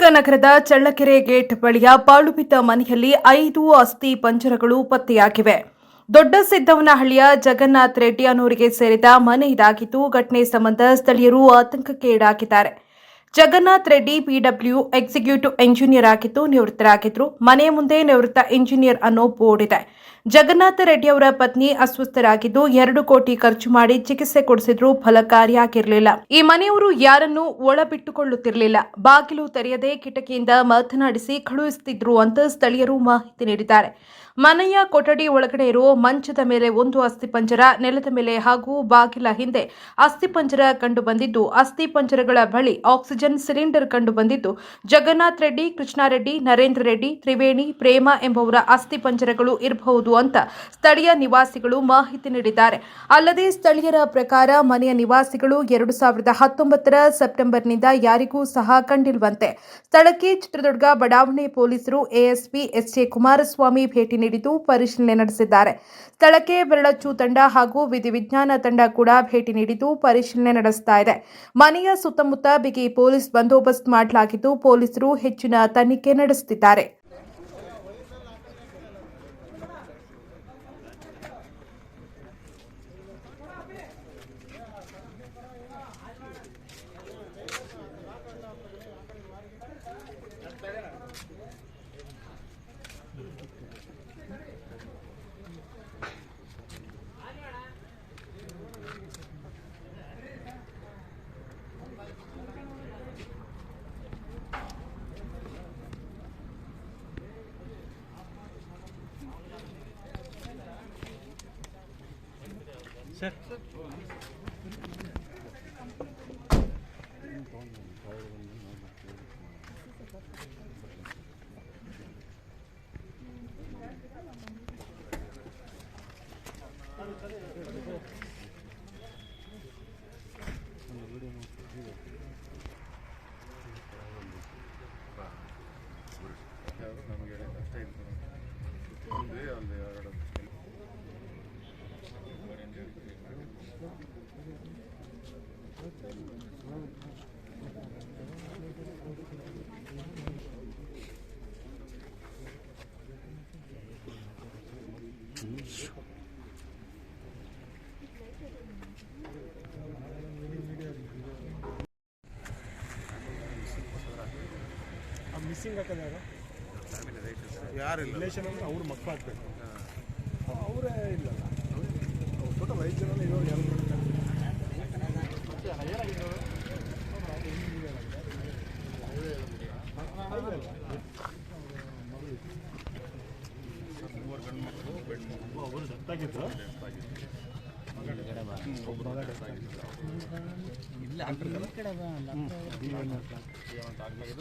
ಚಿತ್ರದುರ್ಗ ನಗರದ ಚಳ್ಳಕೆರೆ ಗೇಟ್ ಬಳಿಯ ಪಾಳುಬಿದ್ದ ಮನೆಯಲ್ಲಿ ಐದು ಅಸ್ಥಿ ಪಂಜರಗಳು ಪತ್ತೆಯಾಗಿವೆ. ದೊಡ್ಡ ಸಿದ್ದವನಹಳ್ಳಿಯ ಜಗನ್ನಾಥ್ ರೆಡ್ಡಿ ಅನ್ನೋರಿಗೆ ಸೇರಿದ ಮನೆ ಇದಾಗಿದ್ದು, ಘಟನೆ ಸಂಬಂಧ ಸ್ಥಳೀಯರು ಆತಂಕಕ್ಕೆ ಈಡಾಗಿದ್ದಾರೆ Jagannath Reddy PW executive engineer ಆಗಿದ್ದು ನಿವೃತ್ತರಾಗಿದ್ರು. ಮನೆ ಮುಂದೆ ನಿವೃತ್ತ ಇಂಜಿನಿಯರ್ ಅನ್ನೋ ಬೋರ್ಡ್ ಇದೆ. ಜಗನ್ನಾಥ ರೆಡ್ಡಿ ಅವರ ಪತ್ನಿ ಅಸ್ವಸ್ಥರಾಗಿದ್ದು ಎರಡು ಕೋಟಿ ಖರ್ಚು ಮಾಡಿ ಚಿಕಿತ್ಸೆ ಕೊಡಿಸಿದ್ರು ಫಲಕಾರಿಯಾಗಿರಲಿಲ್ಲ. ಈ ಮನೆಯವರು ಯಾರನ್ನೂ ಒಳಬಿಟ್ಟುಕೊಳ್ಳುತ್ತಿರಲಿಲ್ಲ. ಬಾಗಿಲು ತೆರೆಯದೆ ಕಿಟಕಿಯಿಂದ ಮಾತನಾಡಿಸಿ ಕಳುಹಿಸುತ್ತಿದ್ರು ಅಂತ ಸ್ಥಳೀಯರು ಮಾಹಿತಿ ನೀಡಿದ್ದಾರೆ. ಮನೆಯ ಕೊಠಡಿ ಒಳಗಡೆ ಇರುವ ಮಂಚದ ಮೇಲೆ ಒಂದು ಅಸ್ಥಿಪಂಜರ ನೆಲದ ಮೇಲೆ ಹಾಗೂ ಬಾಗಿಲ ಹಿಂದೆ ಅಸ್ಥಿಪಂಜರ ಕಂಡು ಬಂದಿದ್ದು ಅಸ್ಥಿಪಂಜರಗಳ ಬಳಿ ಆಕ್ಸಿಜನ್ ಸಿಲಿಂಡರ್ ಕಂಡು ಬಂದಿದ್ದು. ಜಗನ್ನಾಥ್ ರೆಡ್ಡಿ ಕೃಷ್ಣಾರೆಡ್ಡಿ ನರೇಂದ್ರ ರೆಡ್ಡಿ, ತ್ರಿವೇಣಿ, ಪ್ರೇಮ ಎಂಬುವರ ಅಸ್ಥಿಪಂಜರಗಳು ಇರಬಹುದು ಅಂತ ಸ್ಥಳೀಯ ನಿವಾಸಿಗಳು ಮಾಹಿತಿ ನೀಡಿದ್ದಾರೆ. ಅಲ್ಲದೆ ಸ್ಥಳೀಯರ ಪ್ರಕಾರ ಮನೆಯ ನಿವಾಸಿಗಳು ಎರಡು ಸಾವಿರದ ಹತ್ತೊಂಬತ್ತರ ಸೆಪ್ಟೆಂಬರ್ನಿಂದ ಯಾರಿಗೂ ಸಹ ಕಂಡಿಲ್ವಂತೆ ಸ್ಥಳಕ್ಕೆ ಚಿತ್ರದುರ್ಗ ಬಡಾವಣೆ ಪೊಲೀಸರು ಎಎಸ್ಪಿ ಎಸ್ಜೆ ಕುಮಾರಸ್ವಾಮಿ ಭೇಟಿ ನೀಡಿದ್ದು ಪರಿಶೀಲನೆ ನಡೆಸಿದ್ದಾರೆ. ಸ್ಥಳಕ್ಕೆ ಬೆರಳಚ್ಚು ತಂಡ ಹಾಗೂ ವಿಧಿವಿಜ್ಞಾನ ತಂಡ ಕೂಡ ಭೇಟಿ ನೀಡಿದ್ದು ಪರಿಶೀಲನೆ ನಡೆಸ್ತಾ ಇದೆ. ಮನೆಯ ಸುತ್ತಮುತ್ತ ಬಿಗಿ ಬಂದೋಬಸ್ತ್ ಮಾಡಲಾಗಿದ್ದು ಪೊಲೀಸರು ಹೆಚ್ಚಿನ ತನಿಖೆ ನಡೆಸುತ್ತಿದ್ದಾರೆ. Sir. Sir. ಮಿಸ್ಸಿಂಗ್ ಹಾಕೋದು ಯಾರು ರಿಲೇಷನ್ ಅಂದ್ರೆ ಅವ್ರ ಮಕ್ಕಳು ಹಾಕ್ಬೇಕು ಅವರೇ ಇಲ್ಲ ಟೋಟಲ್ ಐದು ಜನ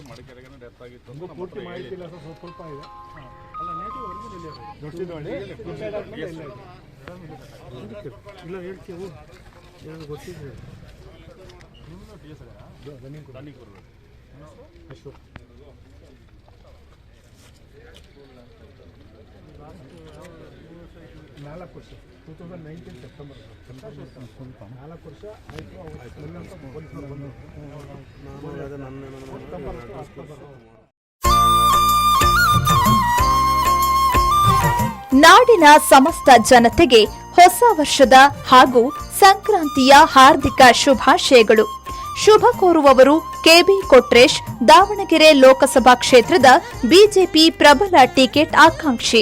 ಮಡಿಕೇರಿಗೆ ಡೆತ್ ಆಗಿತ್ತು ಪೂರ್ತಿ ಮಾಹಿತಿ ಇಲ್ಲ ಸರ್ ಸ್ವಲ್ಪ ಸ್ವಲ್ಪ ಇದೆ ಅಲ್ಲ ನೇಟಿವ್ ಒರಿಜಿನಲ್ ಇಲ್ಲ ಹೇಳ್ತೀವಿ ಗೊತ್ತಿದೆ ಅಶೋಕ್ ನಾಲ್ಕು ವರ್ಷ. ಟೂ ತೌಸಂಡ್ ನೈನ್ಟೀನ್ ಸೆಪ್ಟೆಂಬರ್ ನಾಲ್ಕು ವರ್ಷ ನಾಡಿನ ಸಮಸ್ತ ಜನತೆಗೆ ಹೊಸ ವರ್ಷದ ಹಾಗೂ ಸಂಕ್ರಾಂತಿಯ ಹಾರ್ದಿಕ ಶುಭಾಶಯಗಳು. ಶುಭ ಕೋರುವವರು ಕೆಬಿ ಕೊಟ್ರೇಶ್, ದಾವಣಗೆರೆ ಲೋಕಸಭಾ ಕ್ಷೇತ್ರದ ಬಿಜೆಪಿ ಪ್ರಬಲ ಟಿಕೆಟ್ ಆಕಾಂಕ್ಷಿ.